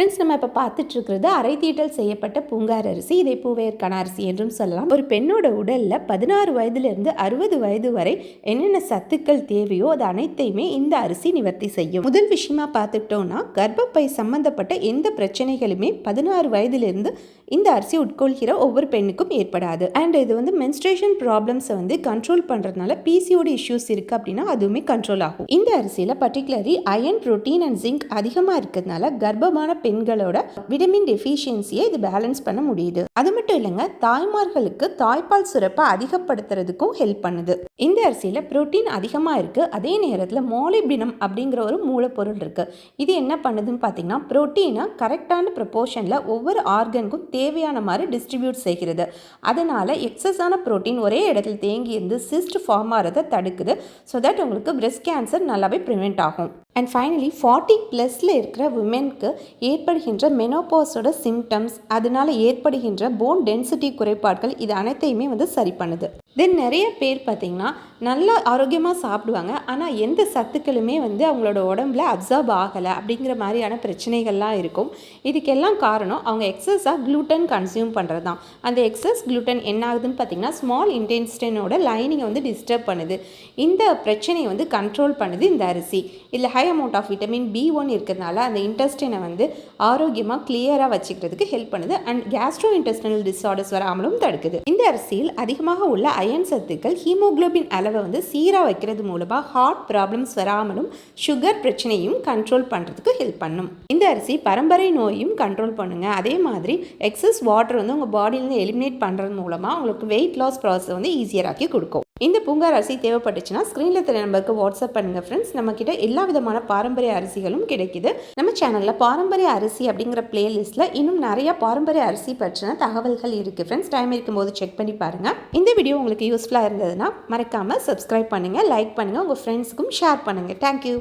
Friends நம்ம இப்போ பார்த்துட்டு இருக்கிறது அரை தீட்டல் செய்யப்பட்ட பூங்கார் அரிசி இதை பூவேற்கான அரிசி என்றும் சொல்லலாம். ஒரு பெண்ணோட உடலில் பதினாறு வயதுலேருந்து அறுபது வயது வரை என்னென்ன சத்துக்கள் தேவையோ அது அனைத்தையுமே இந்த அரிசி நிவர்த்தி செய்யும். முதல் விஷயமா பார்த்துட்டோம்னா கர்ப்பப்பை சம்பந்தப்பட்ட எந்த பிரச்சனைகளுமே பதினாறு வயதுலேருந்து இந்த அரிசி உட்கொள்கிற ஒவ்வொரு பெண்ணுக்கும் ஏற்படாது. அண்ட் இது வந்து மென்ஸ்ட்ரேஷன் ப்ராப்ளம்ஸை வந்து கண்ட்ரோல் பண்ணுறதுனால பிசிஓடி இஷ்யூஸ் இருக்குது அப்படின்னா அதுவுமே கண்ட்ரோல் ஆகும். இந்த அரிசியில் particularly iron protein and zinc அதிகமாக இருக்கிறதுனால கர்ப்பமான பெண்களோட விட்டமின் டெஃபிஷியன்சியை இது பேலன்ஸ் பண்ண முடியுது. அது மட்டும் இல்லைங்க தாய்மார்களுக்கு தாய்ப்பால் சுரப்பை அதிகப்படுத்துறதுக்கும் ஹெல்ப் பண்ணுது. இந்த அரிசியில் புரோட்டீன் அதிகமாக இருக்குது அதே நேரத்தில் மோலிபினம் அப்படிங்கிற ஒரு மூலப்பொருள் இருக்குது இது என்ன பண்ணுதுன்னு பார்த்தீங்கன்னா புரோட்டீனை கரெக்டான ப்ரொப்போர்ஷனில் ஒவ்வொரு ஆர்கனுக்கும் தேவையான மாதிரி டிஸ்ட்ரிபியூட் செய்கிறது. அதனால் எக்ஸஸான புரோட்டீன் ஒரே இடத்தில் தேங்கி இருந்து சிஸ்ட் ஃபார்ம் ஆகிறத தடுக்குது. ஸோ தட் உங்களுக்கு பிரெஸ்ட் கேன்சர் நல்லாவே ப்ரிவெண்ட் ஆகும். அண்ட் ஃபைனலி ஃபார்ட்டி ப்ளஸில் இருக்கிற விமென்க்கு ஏற்படுகின்ற மெனோபாஸோட சிம்டம்ஸ் அதனால் ஏற்படுகின்ற போன் டென்சிட்டி குறைபாடுகள் இது அனைத்தையுமே வந்து சரி பண்ணுது. தென் நிறைய பேர் பார்த்திங்கன்னா நல்லா ஆரோக்கியமாக சாப்பிடுவாங்க. ஆனால் எந்த சத்துக்களுமே வந்து அவங்களோட உடம்புல அப்சர்வ் ஆகலை அப்படிங்கிற மாதிரியான பிரச்சனைகள்லாம் இருக்கும். இதுக்கெல்லாம் காரணம் அவங்க எக்ஸஸாக க்ளூட்டன் கன்சியூம் பண்ணுறது தான் அந்த எக்ஸஸ் க்ளூட்டன் என்ன ஆகுதுன்னு பார்த்திங்கன்னா ஸ்மால் இன்டென்ஸ்டனோட லைனிங்கை வந்து டிஸ்டர்ப் பண்ணுது. இந்த பிரச்சனையை வந்து கண்ட்ரோல் பண்ணுது இந்த அரிசி. இதில் high amount of vitamin B one இருக்கிறதுனால அந்த இன்டெஸ்டினை வந்து ஆரோக்கியமாக கிளியராக வச்சுக்கிறதுக்கு ஹெல்ப் பண்ணுது. அண்ட் கேஸ்ட்ரோ இன்டெஸ்டனல் டிஸார்டர்ஸ் வராமலும் தடுக்குது. இந்த அரிசியில் அதிகமாக உள்ள அயன் சத்துக்கள் ஹீமோகுளோபின் அளவை வந்து சீராக வைக்கிறது மூலமாக ஹார்ட் ப்ராப்ளம்ஸ் வராமலும் சுகர் பிரச்சனையும் கண்ட்ரோல் பண்ணுறதுக்கு ஹெல்ப் பண்ணும். இந்த அரிசி பரம்பரை நோயும் கண்ட்ரோல் பண்ணுங்கள் அதே மாதிரி எக்ஸஸ் வாட்டர் வந்து உங்கள் பாடியிலேருந்து எலிமினேட் பண்ணுறது மூலமாக உங்களுக்கு வெயிட் லாஸ் ப்ராசஸ் வந்து ஈஸியராக்கி கொடுக்கும். இந்த பூங்கார் அரிசி தேவைப்பட்டுச்சுன்னா ஸ்க்ரீனில் தெரிய நம்பருக்கு வாட்ஸ்அப் பண்ணுங்கள் ஃப்ரெண்ட்ஸ் நம்மக்கிட்ட எல்லா விதமான பாரம்பரிய அரிசிகளும் கிடைக்குது. நம்ம சேனலில் பாரம்பரிய அரிசி அப்படிங்கிற பிளேலிஸ்ட்டில் இன்னும் நிறைய பாரம்பரிய அரிசி பற்றின தகவல்கள் இருக்குது ஃப்ரெண்ட்ஸ் டைம் இருக்கும்போது செக் பண்ணி பாருங்கள் இந்த வீடியோ உங்களுக்கு யூஸ்ஃபுல்லாக இருந்ததுன்னா மறக்காமல் சப்ஸ்கிரைப் பண்ணுங்கள் லைக் பண்ணுங்கள் உங்கள் ஃப்ரெண்ட்ஸுக்கும் ஷேர் பண்ணுங்கள் தேங்க்யூ